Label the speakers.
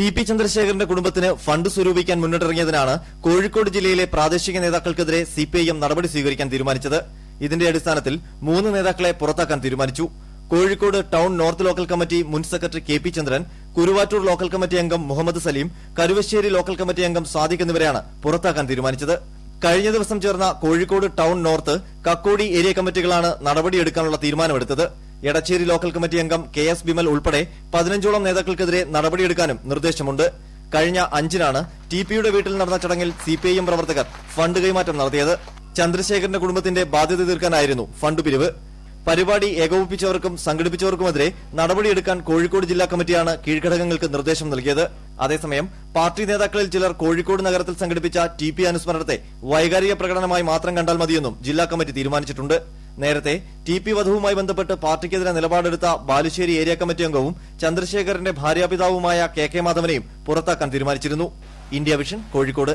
Speaker 1: T P ചന്ദ്രശേഖരന്റെ കുടുംബത്തിന് fund സ്വരൂപിക്കാൻ മുന്നിട്ടിറങ്ങിയതിനാണ് Kozhikode ജില്ലയിലെ പ്രാദേശിക നേതാക്കൾക്കെതിരെ സിപിഐഎം നടപടി സ്വീകരിക്കാൻ തീരുമാനിച്ചത്. ഇതിന്റെ അടിസ്ഥാനത്തിൽ മൂന്ന് നേതാക്കളെ പുറത്താക്കാൻ തീരുമാനിച്ചു. Kozhikode town north local committee മുൻ secretary K P Chandran Kuruvattur local committee അംഗം മുഹമ്മദ് സലീം കരുവശ്ശേരി ലോക്കൽ കമ്മിറ്റി അംഗം സാദിഖ് എന്നിവരെയാണ് പുറത്താക്കാൻ തീരുമാനിച്ചത്. കഴിഞ്ഞ ദിവസം ചേർന്ന Kozhikode town north Kakkodi area കമ്മിറ്റികളാണ് നടപടിയെടുക്കാനുള്ള തീരുമാനമെടുത്തത്. എടച്ചേരി ലോക്കൽ കമ്മിറ്റി അംഗം കെ എസ് ബിമൽ ഉൾപ്പെടെ പതിനഞ്ചോളം നേതാക്കൾക്കെതിരെ നടപടിയെടുക്കാനും നിർദ്ദേശമുണ്ട്. കഴിഞ്ഞ അഞ്ചിനാണ് ടി പിയുടെ വീട്ടിൽ നടന്ന ചടങ്ങിൽ സിപിഐഎം പ്രവർത്തകർ ഫണ്ട് കൈമാറ്റം നടത്തിയത്. ചന്ദ്രശേഖരന്റെ കുടുംബത്തിന്റെ ബാധ്യത തീർക്കാനായിരുന്നു ഫണ്ട് പിരിവ്. പരിപാടി ഏകോപിപ്പിച്ചവർക്കും സംഘടിപ്പിച്ചവർക്കുമെതിരെ നടപടിയെടുക്കാൻ കോഴിക്കോട് ജില്ലാ കമ്മിറ്റിയാണ് കീഴ്ഘടകങ്ങൾക്ക് നിർദ്ദേശം നൽകിയത്. അതേസമയം പാർട്ടി നേതാക്കളിൽ ചിലർ കോഴിക്കോട് നഗരത്തിൽ സംഘടിപ്പിച്ച ടി പി അനുസ്മരണത്തെ വൈകാരിക പ്രകടനമായി മാത്രം കണ്ടാൽ മതിയെന്നും ജില്ലാ കമ്മിറ്റി തീരുമാനിച്ചിട്ടുണ്ട്. നേരത്തെ ടി പി വധവുമായി ബന്ധപ്പെട്ട് പാർട്ടിക്കെതിരെ നിലപാടെടുത്ത ബാലുശ്ശേരി ഏരിയ കമ്മിറ്റി അംഗവും ചന്ദ്രശേഖരന്റെ ഭാര്യാപിതാവുമായ കെ കെ മാധവനെയും പുറത്താക്കാൻ തീരുമാനിച്ചിരുന്നു. India vision Kozhikode.